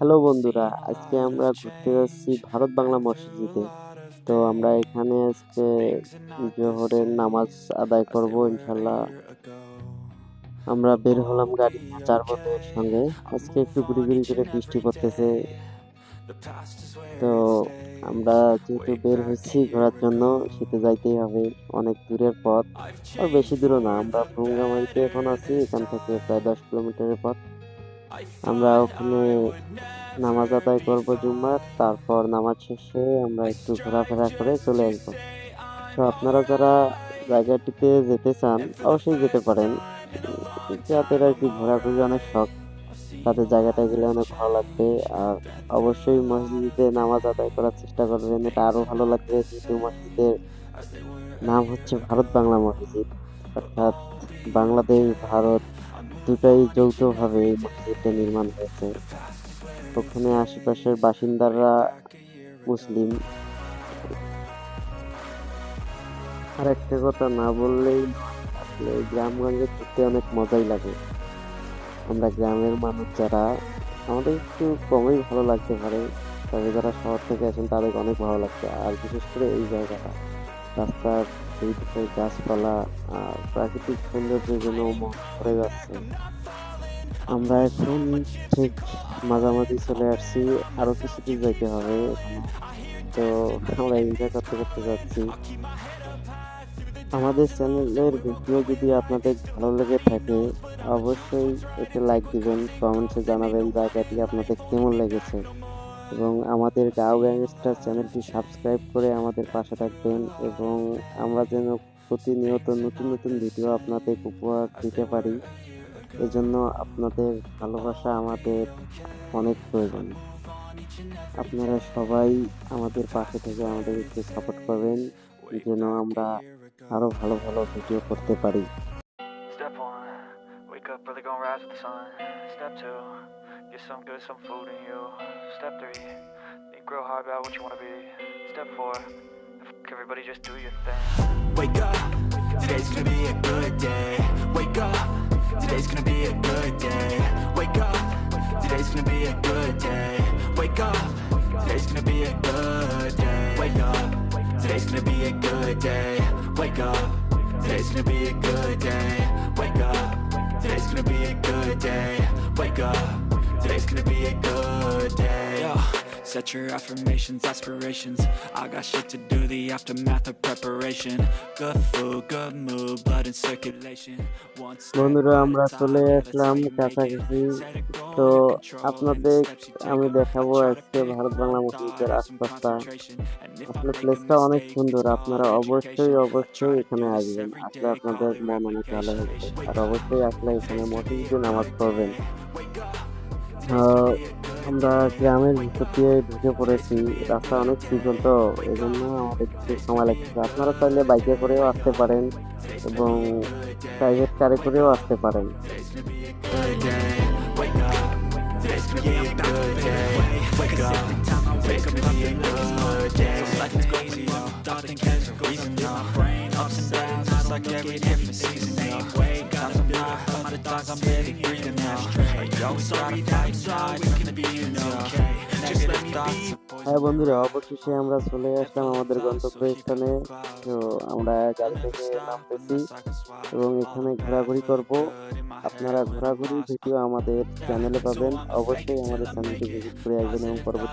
Hello বন্ধুরা, আজকে আমরা ঘুরতে যাচ্ছি ভারত বাংলা মসজিদে। তো আমরা এখানে আজকে জোহরের নামাজ আদায় করব ইনশাল্লাহ আমরা বের হলাম গাড়ি চার বন্ধুদের সঙ্গে। আজকে একটু ঘুরি ঘুরি করে বৃষ্টি পড়তেছে। তো আমরা যেহেতু বের হয়েছি ঘোরার জন্য শীতে যাইতেই হবে। অনেক দূরের পথ, আর বেশি দূরও না। আমরা ভুঙ্গামারিতে এখন আছি, এখান থেকে প্রায় দশ কিলোমিটারের পথ। আমরা ওখানে নামাজ আদায় করব জুম্মার, তারপর নামাজ শেষে আমরা একটু ঘোরাফেরা করে চলে আসব। তো আপনারা যারা জায়গাটিতে যেতে চান, অবশ্যই যেতে পারেন। যাদের আর কি ঘোরাঘুরি অনেক শখ। তাদের জায়গাটায় গেলে অনেক ভালো লাগবে। আর অবশ্যই মসজিদে নামাজ আদায় করার চেষ্টা করবেন। এটা আরও ভালো লাগবে যেহেতু মসজিদের নাম হচ্ছে ভারত বাংলা মসজিদ। অর্থাৎ বাংলাদেশ, ভারত দুটাই যৌথভাবে এই মসজিদটা নির্মাণ হয়েছে। ওখানে আশেপাশের বাসিন্দারা মুসলিম। আর একটা কথা না বললেই আসলে গ্রামগঞ্জে ঘুরতে অনেক মজাই লাগে। আমরা গ্রামের মানুষ যারা, আমাদের একটু কমই ভালো লাগতে পারে। তবে যারা শহর থেকে আসেন তাদের অনেক ভালো লাগছে। আর বিশেষ করে এই জায়গাটা। রাস্তার দুই গাছপালা আর প্রাকৃতিক সৌন্দর্যের জন্য মন ভরে যাচ্ছে। আমরা এখন ঠিক মাঝামাঝি চলে আসছি, আরও কিছু দূর যাইতে হবে তো আমরা এনজয় করতে করতে যাচ্ছি। আমাদের চ্যানেলের ভিডিও যদি আপনাদের ভালো লেগে থাকে, অবশ্যই একটা লাইক দিবেন কমেন্টসে জানাবেন জায়গাটি আপনাদের কেমন লেগেছে। এবং আমাদের গাও গ্যাংস্টার চ্যানেলটি সাবস্ক্রাইব করে আমাদের পাশে থাকবেন এবং আমরা যেন প্রতিনিয়ত নতুন নতুন ভিডিও আপনাদের উপহার দিতে পারি। এজন্য আপনাদের ভালোবাসা আমাদের অনেক প্রয়োজন। আপনারা সবাই আমাদের পাশে থেকে আমাদের একটু সাপোর্ট করবেন যেন আমরা আরও ভালো ভালো ভিডিও করতে পারি। Step one, wake up early, gonna rise with the sun. Step two, get some good, some food in you. Step three, think real hard about what you wanna be. Step four, everybody just do your thing. Wake up, today's gonna be a good day. Wake up, today's gonna be a good day. Wake up, today's gonna be a good day. Wake up, today's gonna be a good day. Wake up, today's gonna be a good day. Wake up, today's gonna be a good day. Wake up, today's gonna be a good day. Wake up, Today's gonna be a good day Yo, Set your affirmations, aspirations I got shit to do, the aftermath of preparation Good food, good mood, blood in circulation বন্ধুরা আমরা চলে আসলাম কাছাকাছি তো আপনাদের আমি দেখাবো আজকে ভারত বাংলা মসজিদের আশপাশটা আসলে প্লেসটা অনেক সুন্দর আপনারা অবশ্যই অবশ্যই এখানে আসবেন আসলে আপনাদের মন অনেক ভালো হবে আর অবশ্যই আসলে এখানে মসজিদে নামাজ পড়বেন আমরা গ্রামের ভিতর দিয়ে ঢুকে পড়েছি রাস্তা অনেক সুজন তো এই জন্য আমাদের সময় লাগছে আপনারা চাইলে বাইকে করেও আসতে পারেন এবং প্রাইভেট কারে করেও আসতে পারেন like every different season. Ain't. My thoughts, I'm living. হ্যাঁ বন্ধুরা অবশেষে আমরা চলে আসলাম আমাদের গন্তব্যস্থানে তো আমরা গাড়ি থেকে নামতেছি এবং এখানে ঘোরাঘুরি করব। আপনারা ঘোরাঘুরি ভিডিও আমাদের চ্যানেলে পাবেন। অবশ্যই আমাদের চ্যানেলটি ভিজিট করে আসবেন এবং পরবর্তী